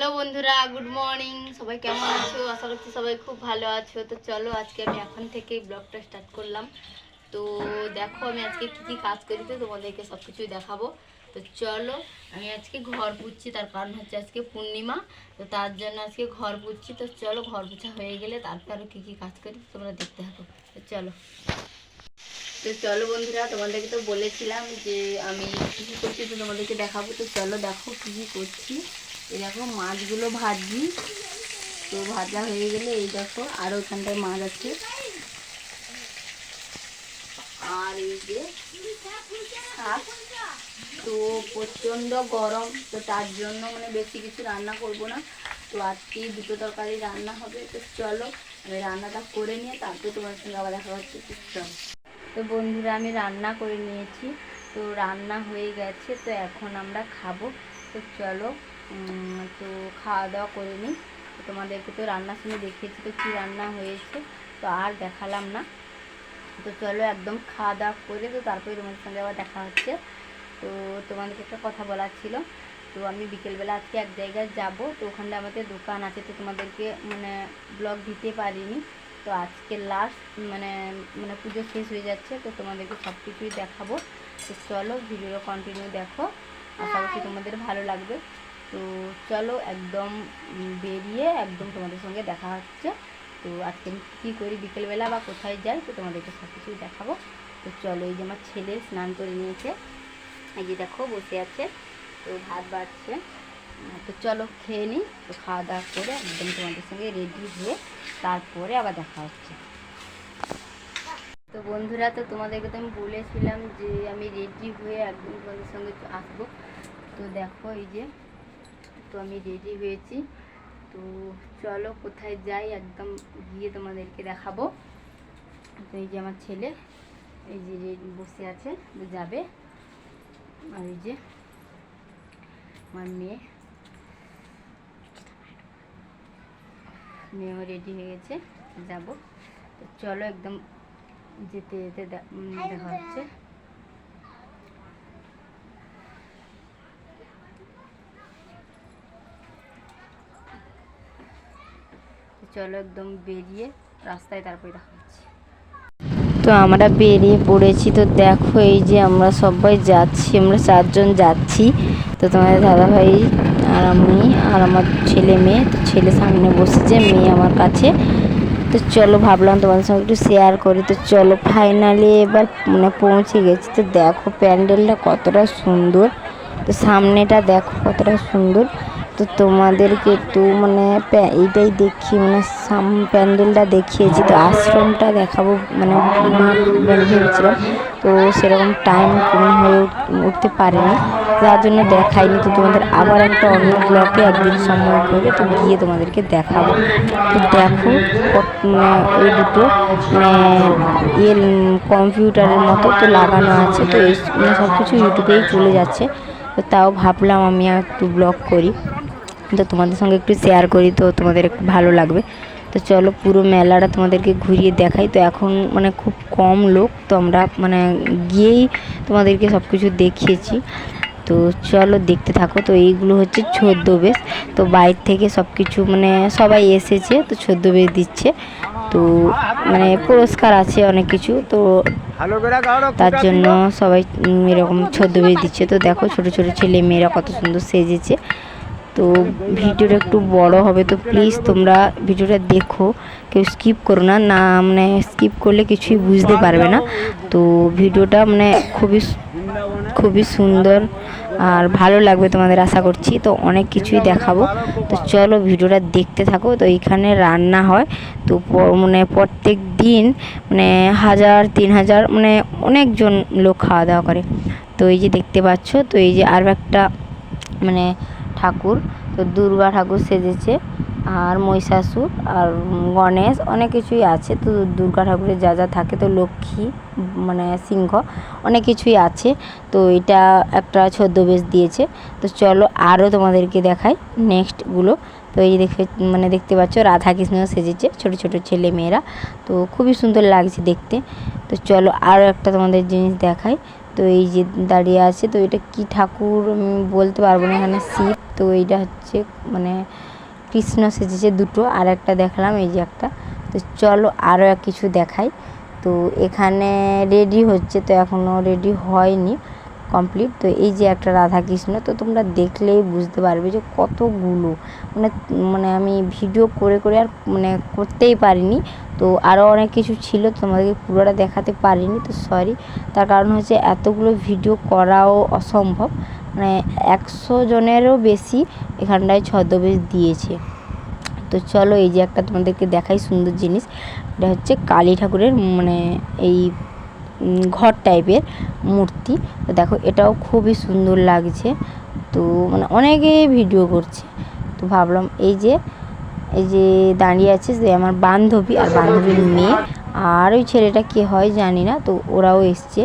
Hello বন্ধুরা, good morning. সবাই কেমন আছো? আশা করছি সবাই খুব ভালো আছো। তো চলো আজকে আমি এখন থেকে ব্লগটা স্টার্ট করলাম। তো দেখো আমি আজকে কি কি কাজ করি তো তোমাদেরকে সব কিছুই দেখাবো। তো চলো, আমি আজকে ঘর পুচ্ছি, তার কারণ হচ্ছে আজকে পূর্ণিমা। তো তার জন্য আজকে ঘর পুচ্ছি। তো চলো, ঘর পুছা হয়ে গেলে তারপর আরও কী কী কাজ করি তোমরা দেখতে থাকো। তো চলো। তো চলো বন্ধুরা, তোমাদেরকে তো বলেছিলাম যে আমি কী কী করছি তো তোমাদেরকে দেখাবো। তো চলো দেখো কী কী করছি। এই দেখো মাছগুলো ভাজি। তো ভাজা হয়ে গেলে এই দেখো, আর ওখানটায় মাছ আছে। আর এই যে শাক, তো প্রচণ্ড গরম, তো তার জন্য মানে বেশি কিছু রান্না করব না। তো আজকে দুটো তরকারি রান্না হবে, তো চলো আমি রান্নাটা করে নিয়ে তারপরে তোমার সঙ্গে আবার দেখা হচ্ছে। চলো। তো বন্ধুরা, আমি রান্না করে নিয়েছি। তো রান্না হয়ে গেছে, তো এখন আমরা খাব। তো চলো তো খাওয়া দাওয়া করে নিই। তোমাদেরকে তো রান্নার সময় দেখিয়েছি তো কী রান্না হয়েছে, তো আর দেখালাম না। তো চলো একদম খাওয়া দাওয়া করে তো তারপরে তোমাদের সঙ্গে আবার দেখা হচ্ছে। তো তোমাদেরকে একটা কথা বলার ছিল, তো আমি বিকেলবেলা আজকে এক জায়গায় যাব, তো ওখানে আমাদের দোকান আছে, তো তোমাদেরকে মানে ব্লগ দিতে পারিনি। তো আজকে লাস্ট মানে মানে পুজো শেষ হয়ে যাচ্ছে, তো তোমাদেরকে সব কিছুই দেখাবো। তো চলো ভিডিওটা কন্টিনিউ দেখো। আশা করছি তোমাদের ভালো লাগবে। তো চলো একদম বেরিয়ে একদম তোমাদের সঙ্গে দেখা হচ্ছে। তো আজকে আমি কী করি বিকেলবেলা বা কোথায় যাই, তো তোমাদেরকে সব কিছুই দেখাবো। তো চলো এই যে আমার ছেলে স্নান করে নিয়েছে। এই যে দেখো বসে আছে, তো ভাত বাড়ছে। তো চলো খেয়ে নিই। তো খাওয়া দাওয়া করে একদম তোমাদের সঙ্গে রেডি হয়ে তারপরে আবার দেখা হচ্ছে। তো বন্ধুরা, তো তোমাদেরকে তো আমি বলেছিলাম যে আমি রেডি হয়ে একদম তোমাদের সঙ্গে আসব। তো দেখো এই যে তো আমি রেডি হয়েছি। তো চলো কোথায় যাই, একদম গিয়ে তোমাদেরকে দেখাবো। তো এই যে আমার ছেলে, এই যে বসে আছে, যাবে। আর এই যে আমার মেয়ে। মেয়েও রেডি হয়ে গেছে, যাব। চলো একদম যেতে যেতে দেখা হচ্ছে তো চলো একদম বেরিয়ে রাস্তায় তারপরে দেখা তো আমরা বেরিয়ে পড়েছি, তো দেখো এই যে আমরা সবাই যাচ্ছি, আমরা চারজন যাচ্ছি। তো তোমাদের দাদাভাই আর আমি আর আমার ছেলে মেয়ে, তো ছেলে সামনে বসেছে, মেয়ে আমার কাছে। তো চলো ভাবলাম তোমাদের সঙ্গে একটু শেয়ার করি। তো চলো ফাইনালি এবার মানে পৌঁছে গেছি। তো দেখো প্যান্ডেলটা কতটা সুন্দর। তো সামনেটা দেখো কতটা সুন্দর। তো তোমাদেরকে একটু মানে এইটাই দেখি মানে সাম প্যান্ডেলটা দেখিয়েছি। তো আশ্রমটা দেখাবো মানে ভেবেছিলাম তো সেরকম টাইম কোনো হয়ে উঠতে পারেনি। যার জন্য দেখাইনি। তো তোমাদের আবার একটা অন্য ব্লকে একদিন সময় করে তো গিয়ে তোমাদেরকে দেখাবো। তো দেখো মানে এই দুটো মানে ইয়ে কম্পিউটারের মতো তো লাগানো আছে। তো এই সব কিছু ইউটিউবেই চলে যাচ্ছে। তো তাও ভাবলাম আমি একটু ব্লগ করি। তো তোমাদের সঙ্গে একটু শেয়ার করি তো তোমাদের একটু ভালো লাগবে। তো চলো পুরো মেলাটা তোমাদেরকে ঘুরিয়ে দেখাই। তো এখন মানে খুব কম লোক তো আমরা মানে গিয়েই তোমাদেরকে সব কিছু দেখিয়েছি। তো চলো দেখতে থাকো। তো এইগুলো হচ্ছে ছদ্মবেশ। তো বাইরে থেকে সব কিছু মানে সবাই এসেছে তো ছদ্মবেশ দিচ্ছে। তো মানে পুরস্কার আছে অনেক কিছু। তো তার জন্য সবাই এরকম ছদ্মবেশ দিচ্ছে। তো দেখো ছোট ছোট ছেলে মেয়েরা কত সুন্দর সেজেছে। তো ভিডিওটা একটু বড় হবে, তো প্লিজ তোমরা ভিডিওটা দেখো। কেউ স্কিপ করো না না মানে স্কিপ করলে কিছুই বুঝতে পারবে না। তো ভিডিওটা মানে খুবই খুবই সুন্দর আর ভালো লাগবে তোমাদের আশা করছি। তো অনেক কিছুই দেখাবো। তো চলো ভিডিওটা দেখতে থাকো। তো এখানে রান্না হয়। তো মানে প্রত্যেক দিন মানে হাজার, তিন হাজার মানে অনেকজন লোক খাওয়া দাওয়া করে। তো এই যে দেখতে পাচ্ছ, তো এই যে আর একটা মানে ঠাকুর, তো দুর্গা ঠাকুর সেজেছে, আর মহিষাসুর, আর গণেশ, অনেক কিছুই আছে, তো দুর্গা ঠাকুরের যা যা থাকে, তো লক্ষ্মী মানে সিংহ, অনেক কিছুই আছে, তো এটা একটা ছদ্মবেশ দিয়েছে, তো চলো আরও তোমাদেরকে দেখাই নেক্সটগুলো তো এই দেখে মানে দেখতে পাচ্ছ রাধা কৃষ্ণ সেজেছে, ছোট ছোট ছেলে মেয়েরা, তো খুবই সুন্দর লাগছে দেখতে, তো চলো আরও একটা তোমাদের জিনিস দেখাই তো এই যে দাঁড়িয়ে আছে, তো এটা কি ঠাকুর বলতে পারব না এখানে শিব। তো এইটা হচ্ছে মানে কৃষ্ণ সেজেছে দুটো, আর একটা দেখলাম, এই যে একটা। তো চলো আরও কিছু দেখাই। তো এখানে রেডি হচ্ছে, তো এখনও রেডি হয়নি। কমপ্লিট তো এই যে একটা রাধা কৃষ্ণ তো তোমরা দেখলেই বুঝতে পারবে যে কতগুলো। মানে মানে আমি ভিডিও করে করে আর মানে করতেই পারিনি। তো আরও অনেক কিছু ছিল, তোমাদেরকে পুরোটা দেখাতে পারিনি, তো সরি তার কারণ হচ্ছে এতগুলো ভিডিও করাও অসম্ভব। মানে একশো জনেরও বেশি এখানটায় ছদ্মবেশ দিয়েছে। তো চলো এই যে একটা তোমাদেরকে দেখাই সুন্দর জিনিস। এটা হচ্ছে কালী ঠাকুরের মানে এই ঘর টাইপের মূর্তি। তো দেখো, এটাও খুবই সুন্দর লাগছে। তো মানে অনেকে ভিডিও করছে। তো ভাবলাম এই যে এই যে দাঁড়িয়ে আছে যে আমার বান্ধবী আর বান্ধবীর মেয়ে। আর ওই ছেলেটা কে হয় জানি না, তো ওরাও এসছে।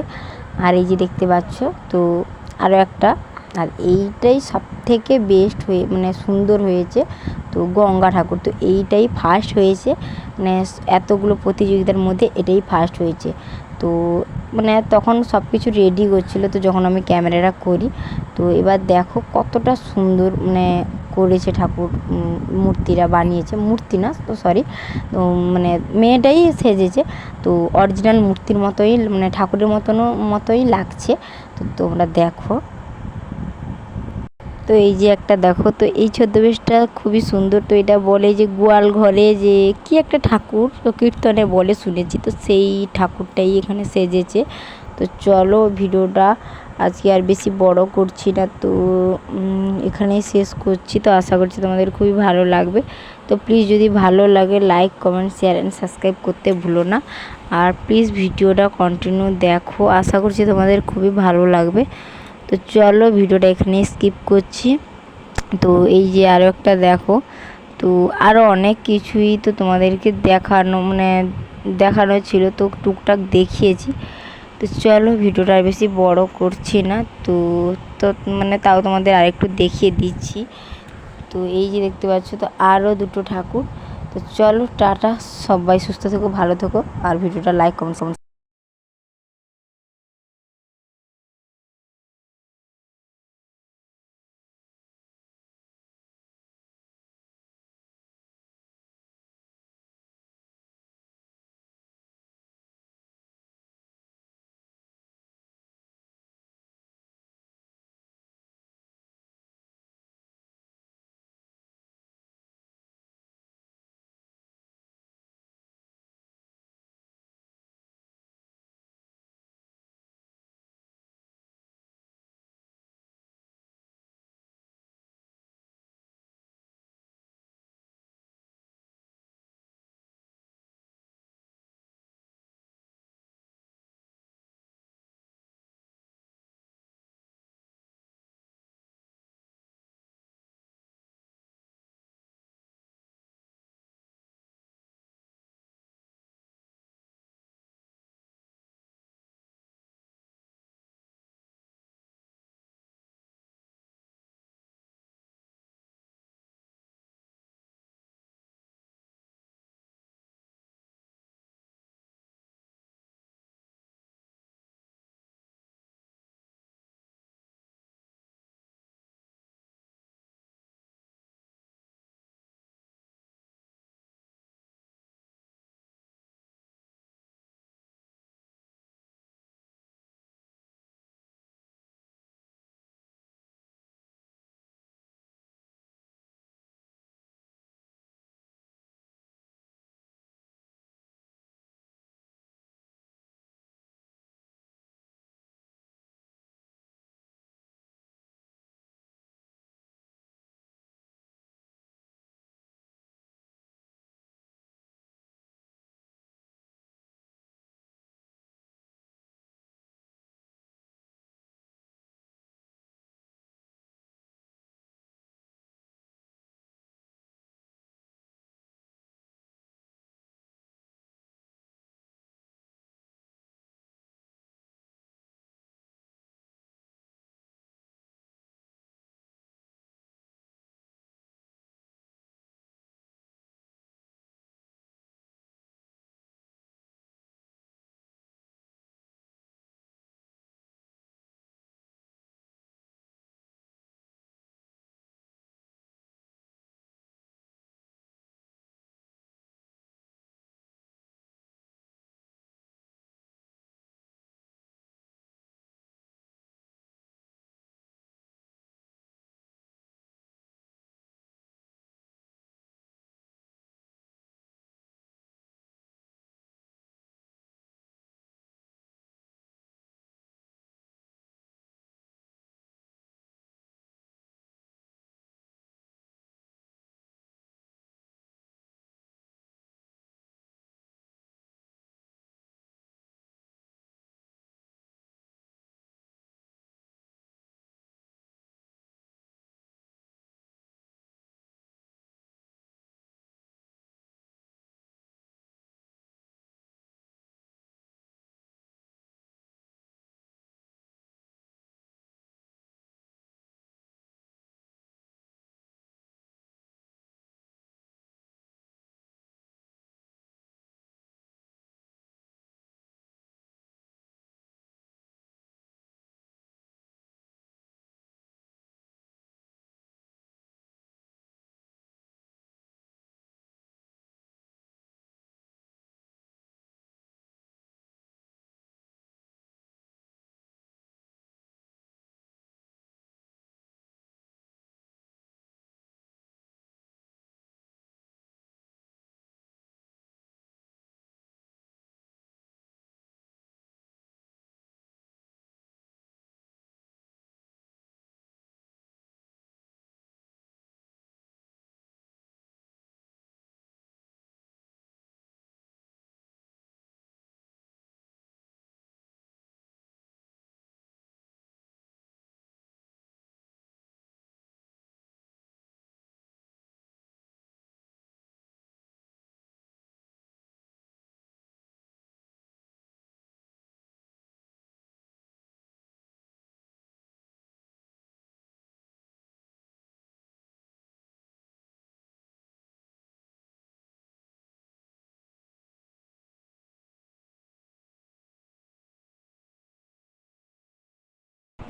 আর এই যে দেখতে পাচ্ছ, তো আরও একটা। আর এইটাই সব থেকে বেস্ট হয়ে মানে সুন্দর হয়েছে। তো গঙ্গা ঠাকুর, তো এইটাই ফার্স্ট হয়েছে। মানে এতগুলো প্রতিযোগিতার মধ্যে এটাই ফার্স্ট হয়েছে। তো মানে তখন সব কিছু রেডি করছিল, তো যখন আমি ক্যামেরাটা করি, তো এবার দেখো কতটা সুন্দর মানে করেছে ঠাকুর মূর্তিরা বানিয়েছে। মূর্তি না, তো সরি তো মানে মেয়েটাই সেজেছে। তো অরিজিনাল মূর্তির মতোই মানে ঠাকুরের মতনও, মতোই লাগছে। তো তোমরা দেখো। তো এই যে একটা দেখো, তো এই ছদ্মবেশটা খুবই সুন্দর। তো এটা বলে যে গোয়াল ঘরে যে কি একটা ঠাকুর তো কীর্তনে বলে শুনেছি। তো সেই ঠাকুরটাই এখানে সেজেছে। তো চলো ভিডিওটা আজকে আর বেশি বড় করছি না। তো এখানেই শেষ করছি। তো আশা করছি তোমাদের খুবই ভালো লাগবে। তো প্লিজ যদি ভালো লাগে like comment share and subscribe করতে ভুলো না। আর প্লিজ ভিডিওটা কন্টিনিউ দেখো। আশা করছি তোমাদের খুবই ভালো লাগবে। তো চলো ভিডিওটা এখানে স্কিপ করছি। তো এই যে আরও একটা দেখো, তো আরও অনেক কিছুই তো তোমাদেরকে দেখানো মানে দেখানো ছিল, তো টুকটাক দেখিয়েছি। তো চলো ভিডিওটা আর বেশি বড় করছি না, তো তো মানে তাও তোমাদের আরেকটু দেখিয়ে দিচ্ছি। তো এই যে দেখতে পাচ্ছ, তো আরও দুটো ঠাকুর। তো চলো টাটা, সবাই সুস্থ থেকো, ভালো থেকো, আর ভিডিওটা লাইক কমেন্ট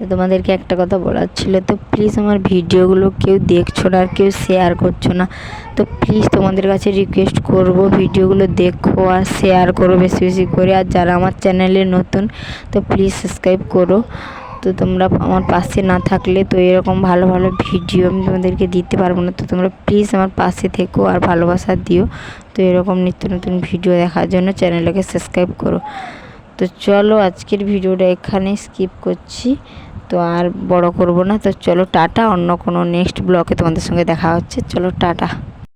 তো তোমাদেরকে একটা কথা বলার ছিল, তো প্লিজ আমার ভিডিওগুলো কেউ দেখছ না আর কেউ শেয়ার করছ না, তো প্লিজ তোমাদের কাছে রিকোয়েস্ট করব ভিডিওগুলো দেখো আর শেয়ার করো বেশি বেশি করে। আর যারা আমার চ্যানেলে নতুন, তো প্লিজ সাবস্ক্রাইব করো। তো তোমরা আমার পাশে না থাকলে তো এরকম ভালো ভালো ভিডিও আমি তোমাদেরকে দিতে পারব না। তো তোমরা প্লিজ আমার পাশে থেকো আর ভালোবাসা দিও। তো এরকম নিত্য নতুন ভিডিও দেখার জন্য চ্যানেলটাকে সাবস্ক্রাইব করো। তো চলো আজকের ভিডিওটা এখানে স্কিপ করছি। তো আর বড় করব না। তো চলো টাটা, অন্য কোনো নেক্সট ব্লকে তোমাদের সঙ্গে দেখা হচ্ছে। চলো টাটা।